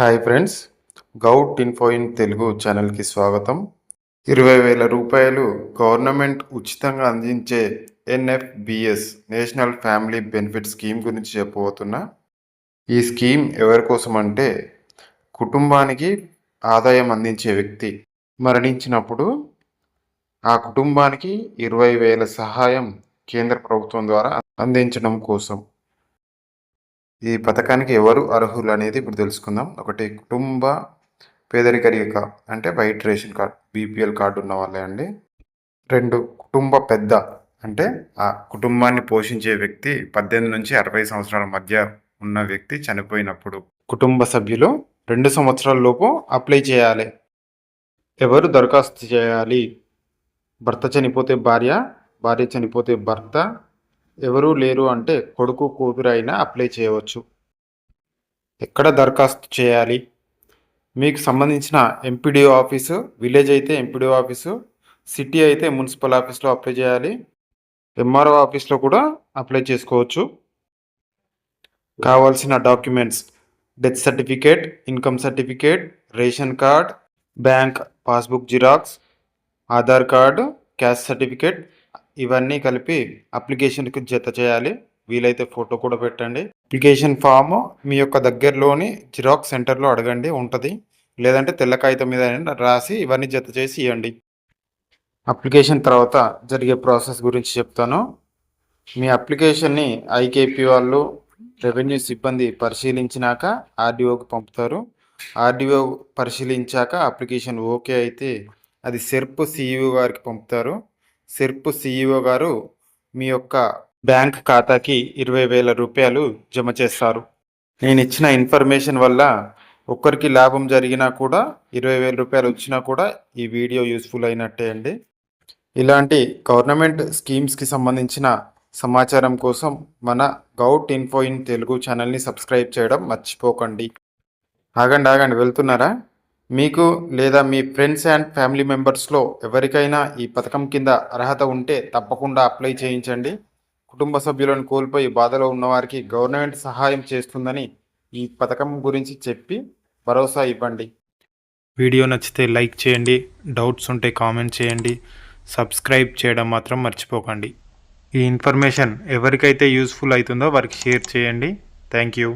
Hi friends govt info in Telugu ఛానల్కి స్వాగతం. ఇరవై వేల రూపాయలు గవర్నమెంట్ ఉచితంగా అందించే NFBS national family benefit scheme గురించి చెప్పబోతున్నా. ఈ స్కీమ్ ఎవరి కోసం అంటే కుటుంబానికి ఆదాయం అందించే వ్యక్తి మరణించినప్పుడు ఆ కుటుంబానికి ఇరవై వేల సహాయం కేంద్ర ప్రభుత్వం ద్వారా అందించడం కోసం. ఈ పథకానికి ఎవరు అర్హులు అనేది ఇప్పుడు తెలుసుకుందాం. ఒకటి కుటుంబ పేదరిక రేఖ అంటే white ration card BPL card ఉన్న వాళ్ళే అండి. రెండు కుటుంబ పెద్ద అంటే ఆ కుటుంబాన్ని పోషించే వ్యక్తి పద్దెనిమిది నుంచి అరవై సంవత్సరాల మధ్య ఉన్న వ్యక్తి చనిపోయినప్పుడు కుటుంబ సభ్యులు రెండు సంవత్సరాల లోపు అప్లై చేయాలి. ఎవరు దరఖాస్తు చేయాలి? భర్త చనిపోతే భార్య భార్య చనిపోతే భర్త ఎవరూ లేరు అంటే కొడుకు కూతురు అయినా అప్లై చేయవచ్చు. ఎక్కడ దరఖాస్తు చేయాలి? మీకు సంబంధించిన ఎంపీడీఓ ఆఫీసు విలేజ్ అయితే ఎంపీడీఓ ఆఫీసు సిటీ అయితే మున్సిపల్ ఆఫీస్లో అప్లై చేయాలి. ఎంఆర్ఓ ఆఫీస్లో కూడా అప్లై చేసుకోవచ్చు. కావాల్సిన documents death certificate income certificate ration card bank passbook xerox Aadhaar card caste certificate ఇవన్నీ కలిపి అప్లికేషన్కి జత చేయాలి. వీలైతే ఫోటో కూడా పెట్టండి. అప్లికేషన్ ఫామ్ మీ యొక్క దగ్గరలోని జిరాక్స్ సెంటర్లో అడగండి ఉంటుంది. లేదంటే తెల్ల కాగితం మీద రాసి ఇవన్నీ జత చేసి ఇవ్వండి అప్లికేషన్ తర్వాత జరిగే ప్రాసెస్ గురించి చెప్తాను. మీ అప్లికేషన్ని ఐకేపీ వాళ్ళు రెవెన్యూ సిబ్బంది పరిశీలించినాక ఆర్డీఓకి పంపుతారు. ఆర్డీఓ పరిశీలించాక అప్లికేషన్ ఓకే అయితే అది సెర్ప్ సిఇఓ గారికి పంపుతారు. సెర్ప్ సిఇఓ గారు మీ యొక్క బ్యాంక్ ఖాతాకి ఇరవై వేల రూపాయలు జమ చేస్తారు. నేను ఇచ్చిన ఇన్ఫర్మేషన్ వల్ల ఒక్కరికి లాభం జరిగినా కూడా ఇరవై వేల రూపాయలు వచ్చినా కూడా ఈ వీడియో యూస్ఫుల్ అయినట్టే అండి. ఇలాంటి గవర్నమెంట్ స్కీమ్స్కి సంబంధించిన సమాచారం కోసం మన గౌట్ ఇన్ఫో ఇన్ తెలుగు ఛానల్ని సబ్స్క్రైబ్ చేయడం మర్చిపోకండి. ఆగండి ఆగండి వెళ్తున్నారా? మీకు లేదా మీ ఫ్రెండ్స్ అండ్ ఫ్యామిలీ మెంబర్స్లో ఎవరికైనా ఈ పథకం కింద అర్హత ఉంటే తప్పకుండా అప్లై చేయించండి. కుటుంబ సభ్యులను కోల్పోయి బాధలో ఉన్నవారికి గవర్నమెంట్ సహాయం చేస్తుందని ఈ పథకం గురించి చెప్పి భరోసా ఇవ్వండి. వీడియో నచ్చితే లైక్ చేయండి డౌట్స్ ఉంటే కామెంట్ చేయండి సబ్స్క్రైబ్ చేయడం మాత్రం మర్చిపోకండి. ఈ ఇన్ఫర్మేషన్ ఎవరికైతే యూస్ఫుల్ అవుతుందో వారికి షేర్ చేయండి. Thank you.